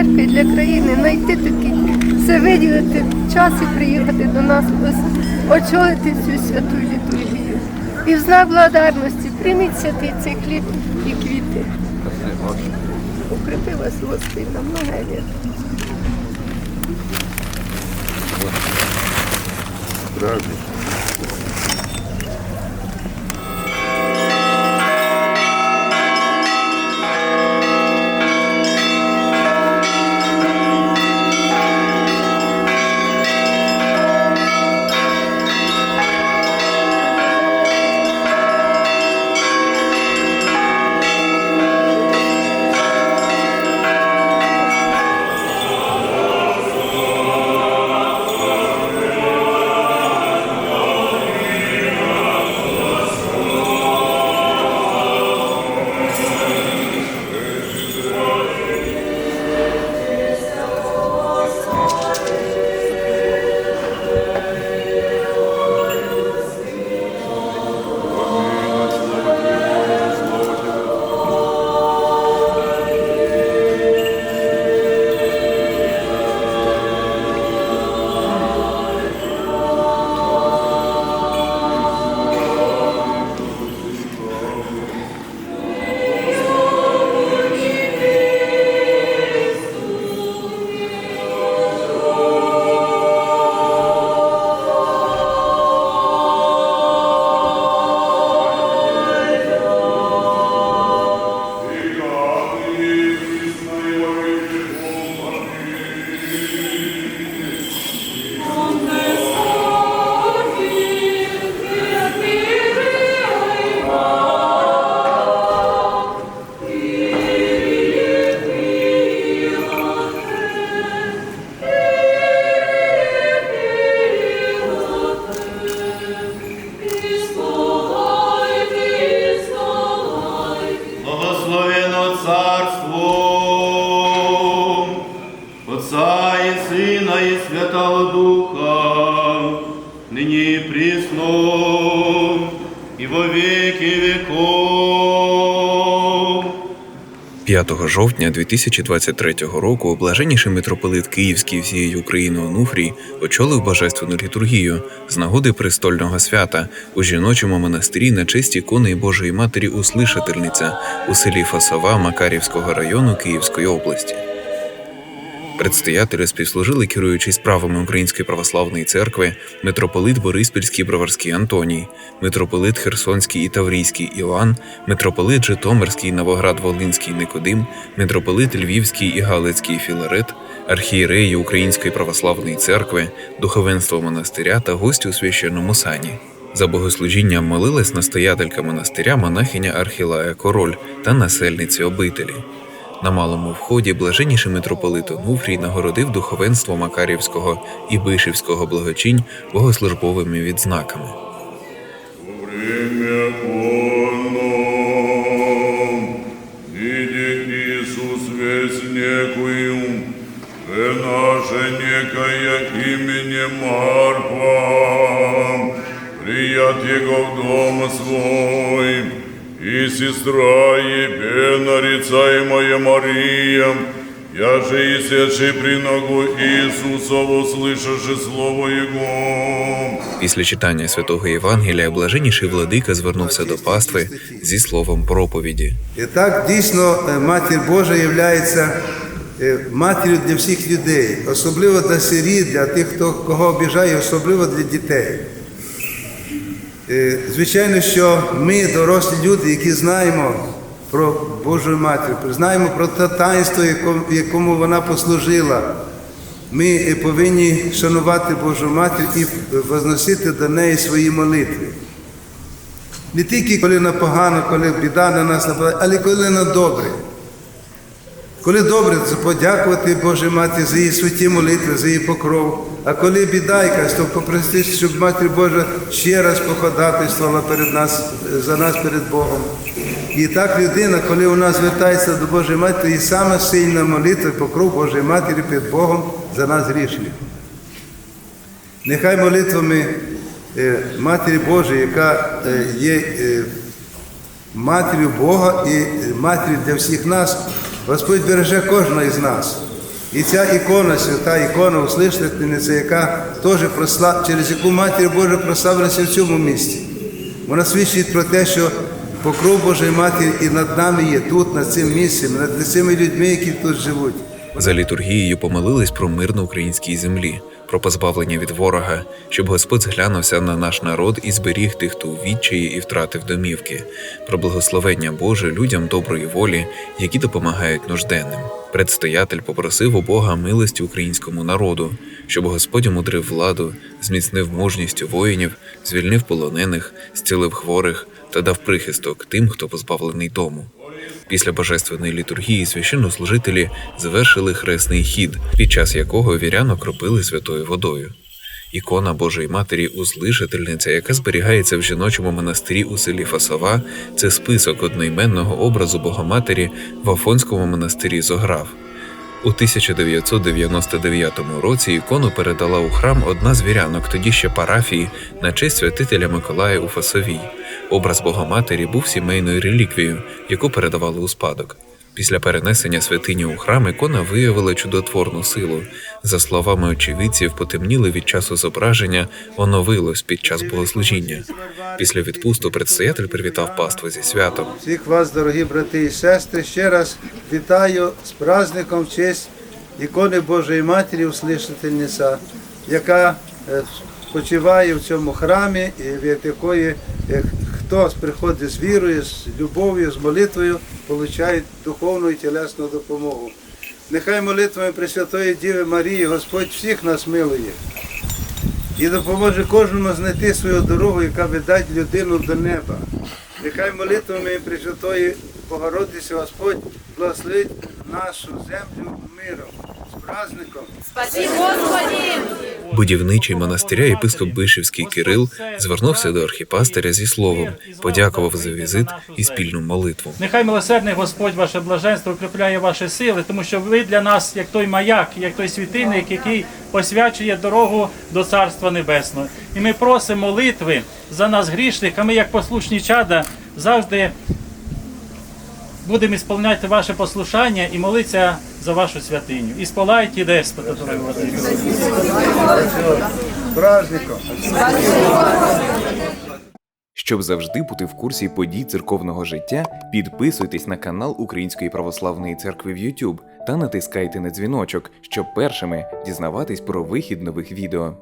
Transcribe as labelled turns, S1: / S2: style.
S1: і для країни знайти такий, все виділити час і приїхати до нас, очолити цю святу літургію. І в знак благодарності прийміть святий цей хліб і квіти. Укрепи вас Господь на много лет.
S2: Благословено і во віки віков.
S3: 5 жовтня 2023 року блаженніший митрополит Київський всієї України Онуфрій очолив божественну літургію з нагоди престольного свята у жіночому монастирі на честь ікони Божої Матері Услишательниця у селі Фасова Макарівського району Київської області. Предстоятелі співслужили керуючий справами Української православної церкви митрополит Бориспільський Броварський Антоній, митрополит Херсонський і Таврійський Іоанн, митрополит Житомирський Новоград-Волинський Никодим, митрополит Львівський і Галицький Філарет, архієреї Української православної церкви, духовенство монастиря та гості у священному сані. За богослужінням молилась настоятелька монастиря монахиня Архілая Король та насельниці обителі. На малому вході блаженніший митрополит Онуфрій нагородив духовенство Макарівського і Бишівського благочинь богослужбовими відзнаками.
S4: Имени прият его в дом свой, и сестра ебе нарицаемая Мария, я же и сечи при ногу Иисусову, слышаши слово Его.
S3: Після читання святого Євангелія блаженніший владика звернувся до пастви зі словом проповіді.
S5: І так дійсно е, Матір Божа є матір'ю для всіх людей, особливо для сиріт, для тих, хто кого обіжає, особливо для дітей. Е, Звичайно, що ми, дорослі люди, які знаємо про Божу Матір, знаємо про те таїнство, якому- вона послужила. Ми повинні шанувати Божу Матір і возносити до неї свої молитви. Не тільки коли на погано, коли біда на нас нападає, але коли на добре. Коли добре, то подякувати Божій Матері за її святі молитви, за її покров. А коли біда якась, то попросити, щоб Матір Божа ще раз походатайствувала перед нас, за нас перед Богом. І так людина, коли вона звертається до Божої Матері, і сама сильна молитва, покров Божої Матері перед Богом за нас грішних. Нехай молитвами е, Матері Божої, яка е, є е, матір'ю Бога і матір'ю для всіх нас, Господь береже кожного із нас. І ця ікона, свята ікона услишительниця, яка теж просла, через яку Матір Божа прославилася в цьому місті. Вона свідчить про те, що покров Божої Матері і над нами є тут, над цим місцем, над цими людьми, які тут живуть.
S3: За літургією помолились про мир на українській землі, про позбавлення від ворога, щоб Господь зглянувся на наш народ і зберіг тих, хто у відчаї і втратив домівки, про благословення Боже людям доброї волі, які допомагають нужденним. Предстоятель попросив у Бога милості українському народу, щоб Господь умудрив владу, зміцнив мужність воїнів, звільнив полонених, зцілив хворих та дав прихисток тим, хто позбавлений дому. Після божественної літургії священнослужителі завершили хресний хід, під час якого вірян окропили святою водою. Ікона Божої Матері Узлишительниця, яка зберігається в жіночому монастирі у селі Фасова, це список одноіменного образу Богоматері в Афонському монастирі Зограв. У 1999 році ікону передала у храм одна з вірянок, тоді ще парафії, на честь святителя Миколая у Фасовій. Образ Богоматері був сімейною реліквією, яку передавали у спадок. Після перенесення святині у храм ікона виявила чудотворну силу. За словами очевидців, потемніли від часу зображення, оновилось під час богослужіння. Після відпусту предстоятель привітав паству зі святом.
S5: Всіх вас, дорогі брати і сестри, ще раз вітаю з праздником в честь ікони Божої Матері Услишительниця, яка е, почиває в цьому храмі, і від якої е, хто приходить з вірою, з любов'ю, з молитвою, получають духовну і тілесну допомогу. Нехай молитвами Пресвятої Діви Марії Господь всіх нас милує і допоможе кожному знайти свою дорогу, яка веде людину до неба. Нехай молитвами Пресвятої Богородиці Господь благословить нашу землю миром, з праздником.
S3: Будівничий монастиря єпископ Бишівський Кирил звернувся до архіпастиря зі словом, подякував за візит і спільну молитву.
S6: Нехай милосердний Господь ваше блаженство укріпляє ваші сили, тому що ви для нас як той маяк, як той світильник, який посвячує дорогу до Царства Небесного. І ми просимо молитви за нас грішних, а ми, як послушні чада, завжди будемо ісполняти ваше послушання і молитися за вашу святиню. І спалайте деспота,
S5: который праздником!
S7: Щоб завжди бути в курсі подій церковного життя, підписуйтесь на канал Української православної церкви в YouTube та натискайте на дзвіночок, щоб першими дізнаватись про вихід нових відео.